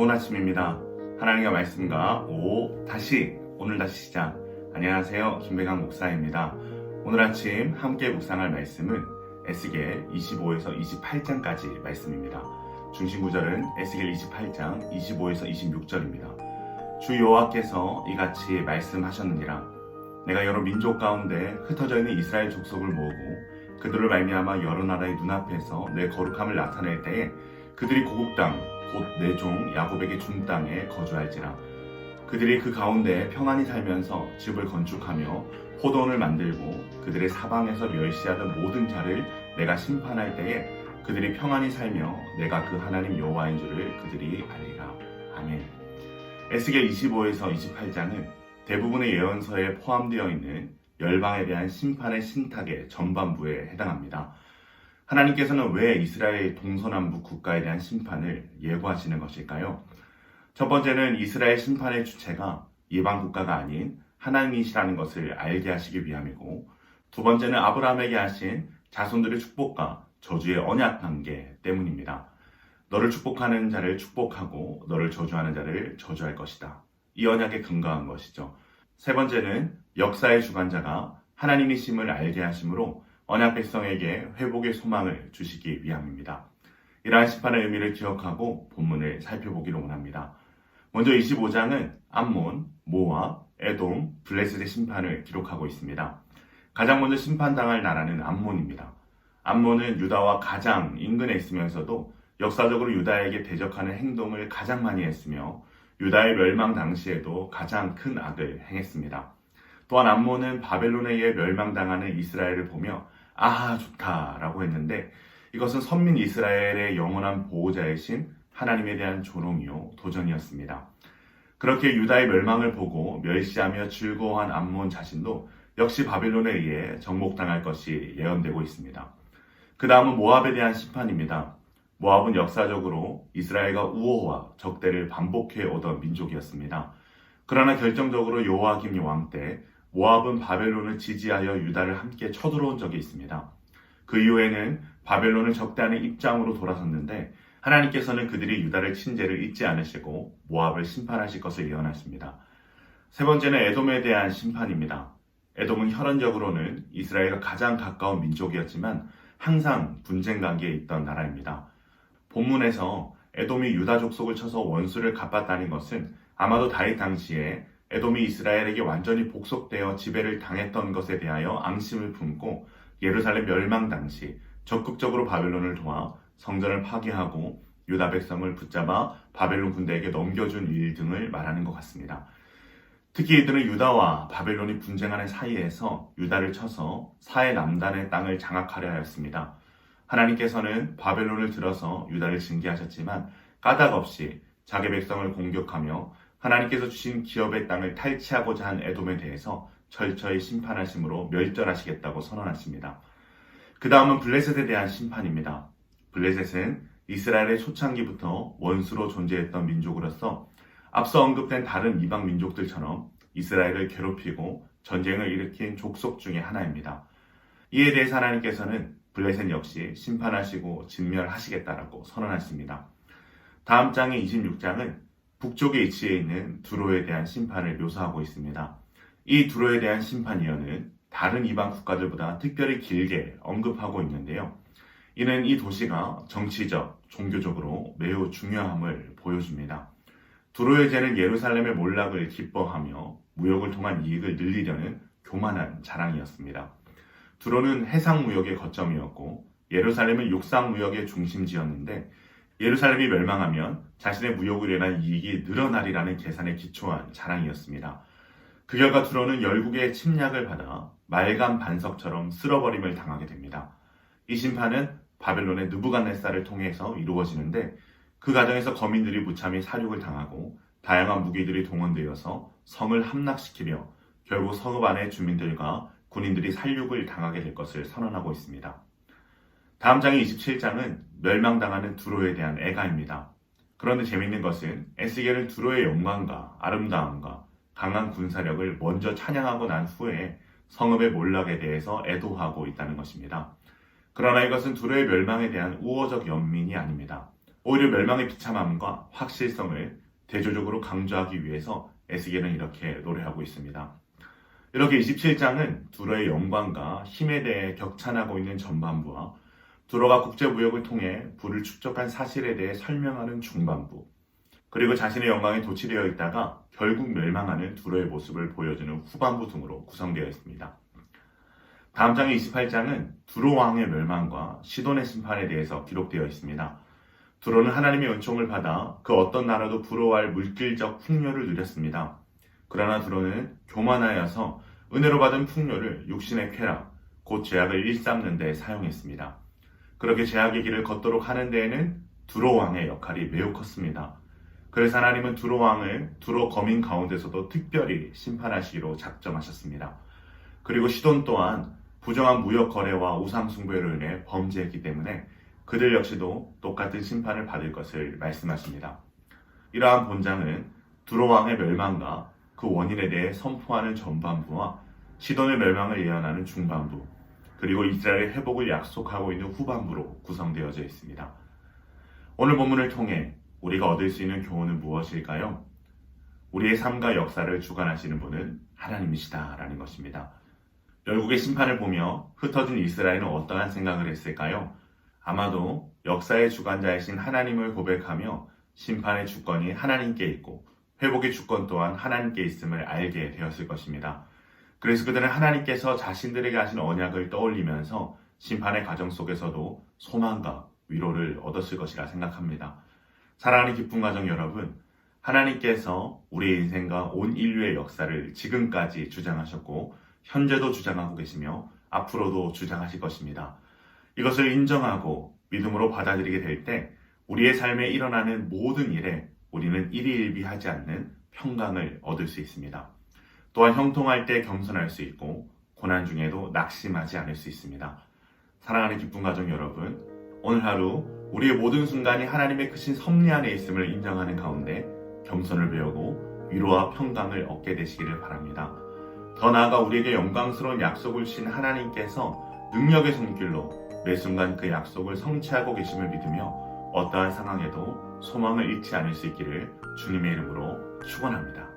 좋은 아침입니다. 하나님의 말씀과 오 다시 오늘 다시 시작. 안녕하세요. 김배강 목사입니다. 오늘 아침 함께 묵상할 말씀은 에스겔 25에서 28장까지 말씀입니다. 중심 구절은 에스겔 28장 25에서 26절입니다. 주 여호와께서 이같이 말씀하셨느니라 내가 여러 민족 가운데 흩어져 있는 이스라엘 족속을 모으고 그들을 말미암아 여러 나라의 눈앞에서 내 거룩함을 나타낼 때에 그들이 고국 땅 곧 내종 야곱에게 준 땅에 거주할지라. 그들이 그 가운데 평안히 살면서 집을 건축하며 포도원을 만들고 그들의 사방에서 멸시하던 모든 자를 내가 심판할 때에 그들이 평안히 살며 내가 그 하나님 여호와인 줄을 그들이 알리라. 아멘. 에스겔 25에서 28장은 대부분의 예언서에 포함되어 있는 열방에 대한 심판의 신탁의 전반부에 해당합니다. 하나님께서는 왜 이스라엘 동서남북 국가에 대한 심판을 예고하시는 것일까요? 첫 번째는 이스라엘 심판의 주체가 이방 국가가 아닌 하나님이시라는 것을 알게 하시기 위함이고, 두 번째는 아브라함에게 하신 자손들의 축복과 저주의 언약 관계 때문입니다. 너를 축복하는 자를 축복하고 너를 저주하는 자를 저주할 것이다. 이 언약에 근거한 것이죠. 세 번째는 역사의 주관자가 하나님이심을 알게 하심으로 언약 백성에게 회복의 소망을 주시기 위함입니다. 이러한 심판의 의미를 기억하고 본문을 살펴보기를 원합니다. 먼저 25장은 암몬, 모압, 에돔, 블레셋의 심판을 기록하고 있습니다. 가장 먼저 심판당할 나라는 암몬입니다. 암몬은 유다와 가장 인근에 있으면서도 역사적으로 유다에게 대적하는 행동을 가장 많이 했으며 유다의 멸망 당시에도 가장 큰 악을 행했습니다. 또한 암몬은 바벨론에 의해 멸망당하는 이스라엘을 보며 아 좋다라고 했는데 이것은 선민 이스라엘의 영원한 보호자이신 하나님에 대한 조롱이요 도전이었습니다. 그렇게 유다의 멸망을 보고 멸시하며 즐거워한 암몬 자신도 역시 바벨론에 의해 정복당할 것이 예언되고 있습니다. 그 다음은 모압에 대한 심판입니다. 모압은 역사적으로 이스라엘과 우호와 적대를 반복해 오던 민족이었습니다. 그러나 결정적으로 요아김 왕 때 모압은 바벨론을 지지하여 유다를 함께 쳐들어온 적이 있습니다. 그 이후에는 바벨론을 적대하는 입장으로 돌아섰는데 하나님께서는 그들이 유다를 친죄를 잊지 않으시고 모압을 심판하실 것을 예언하십니다. 세 번째는 에돔에 대한 심판입니다. 에돔은 혈연적으로는 이스라엘과 가장 가까운 민족이었지만 항상 분쟁 관계에 있던 나라입니다. 본문에서 에돔이 유다 족속을 쳐서 원수를 갚았다는 것은 아마도 다윗 당시에 에돔이 이스라엘에게 완전히 복속되어 지배를 당했던 것에 대하여 앙심을 품고 예루살렘 멸망 당시 적극적으로 바벨론을 도와 성전을 파괴하고 유다 백성을 붙잡아 바벨론 군대에게 넘겨준 일 등을 말하는 것 같습니다. 특히 이들은 유다와 바벨론이 분쟁하는 사이에서 유다를 쳐서 사해 남단의 땅을 장악하려 하였습니다. 하나님께서는 바벨론을 들어서 유다를 징계하셨지만 까닭 없이 자기 백성을 공격하며 하나님께서 주신 기업의 땅을 탈취하고자 한 에돔에 대해서 철저히 심판하심으로 멸절하시겠다고 선언하십니다. 그 다음은 블레셋에 대한 심판입니다. 블레셋은 이스라엘의 초창기부터 원수로 존재했던 민족으로서 앞서 언급된 다른 이방 민족들처럼 이스라엘을 괴롭히고 전쟁을 일으킨 족속 중의 하나입니다. 이에 대해서 하나님께서는 블레셋 역시 심판하시고 진멸하시겠다라고 선언하십니다. 다음 장의 26장은 북쪽에 위치해 있는 두로에 대한 심판을 묘사하고 있습니다. 이 두로에 대한 심판 예언은 다른 이방 국가들보다 특별히 길게 언급하고 있는데요. 이는 이 도시가 정치적, 종교적으로 매우 중요함을 보여줍니다. 두로의 죄는 예루살렘의 몰락을 기뻐하며 무역을 통한 이익을 늘리려는 교만한 자랑이었습니다. 두로는 해상 무역의 거점이었고 예루살렘은 육상 무역의 중심지였는데 예루살렘이 멸망하면 자신의 무역으로 인한 이익이 늘어나리라는 계산에 기초한 자랑이었습니다. 그 결과 두로는 열국의 침략을 받아 말간 반석처럼 쓸어버림을 당하게 됩니다. 이 심판은 바벨론의 느부갓네살을 통해서 이루어지는데 그 과정에서 거민들이 무참히 사륙을 당하고 다양한 무기들이 동원되어서 성을 함락시키며 결국 성읍 안의 주민들과 군인들이 살육을 당하게 될 것을 선언하고 있습니다. 다음 장의 27장은 멸망당하는 두로에 대한 애가입니다. 그런데 재밌는 것은 에스겔은 두로의 영광과 아름다움과 강한 군사력을 먼저 찬양하고 난 후에 성읍의 몰락에 대해서 애도하고 있다는 것입니다. 그러나 이것은 두로의 멸망에 대한 우호적 연민이 아닙니다. 오히려 멸망의 비참함과 확실성을 대조적으로 강조하기 위해서 에스겔은 이렇게 노래하고 있습니다. 이렇게 27장은 두로의 영광과 힘에 대해 격찬하고 있는 전반부와 두로가 국제무역을 통해 부를 축적한 사실에 대해 설명하는 중반부, 그리고 자신의 영광에 도취되어 있다가 결국 멸망하는 두로의 모습을 보여주는 후반부 등으로 구성되어 있습니다. 다음 장의 28장은 두로 왕의 멸망과 시돈의 심판에 대해서 기록되어 있습니다. 두로는 하나님의 은총을 받아 그 어떤 나라도 부러워할 물질적 풍요를 누렸습니다. 그러나 두로는 교만하여서 은혜로 받은 풍요를 육신의 쾌락, 곧 죄악을 일삼는 데 사용했습니다. 그렇게 죄악의 길을 걷도록 하는 데에는 두로 왕의 역할이 매우 컸습니다. 그래서 하나님은 두로 왕을 두로 거민 가운데서도 특별히 심판하시기로 작정하셨습니다. 그리고 시돈 또한 부정한 무역 거래와 우상 숭배로 인해 범죄했기 때문에 그들 역시도 똑같은 심판을 받을 것을 말씀하십니다. 이러한 본장은 두로 왕의 멸망과 그 원인에 대해 선포하는 전반부와 시돈의 멸망을 예언하는 중반부, 그리고 이스라엘의 회복을 약속하고 있는 후반부로 구성되어져 있습니다. 오늘 본문을 통해 우리가 얻을 수 있는 교훈은 무엇일까요? 우리의 삶과 역사를 주관하시는 분은 하나님이시다라는 것입니다. 열국의 심판을 보며 흩어진 이스라엘은 어떠한 생각을 했을까요? 아마도 역사의 주관자이신 하나님을 고백하며 심판의 주권이 하나님께 있고 회복의 주권 또한 하나님께 있음을 알게 되었을 것입니다. 그래서 그들은 하나님께서 자신들에게 하신 언약을 떠올리면서 심판의 과정 속에서도 소망과 위로를 얻었을 것이라 생각합니다. 사랑하는 기쁜 가정 여러분, 하나님께서 우리의 인생과 온 인류의 역사를 지금까지 주장하셨고, 현재도 주장하고 계시며, 앞으로도 주장하실 것입니다. 이것을 인정하고 믿음으로 받아들이게 될 때, 우리의 삶에 일어나는 모든 일에 우리는 일희일비하지 않는 평강을 얻을 수 있습니다. 또한 형통할 때 겸손할 수 있고, 고난 중에도 낙심하지 않을 수 있습니다. 사랑하는 기쁜 가정 여러분, 오늘 하루 우리의 모든 순간이 하나님의 크신 섭리 안에 있음을 인정하는 가운데 겸손을 배우고 위로와 평강을 얻게 되시기를 바랍니다. 더 나아가 우리에게 영광스러운 약속을 주신 하나님께서 능력의 손길로 매 순간 그 약속을 성취하고 계심을 믿으며 어떠한 상황에도 소망을 잃지 않을 수 있기를 주님의 이름으로 축원합니다.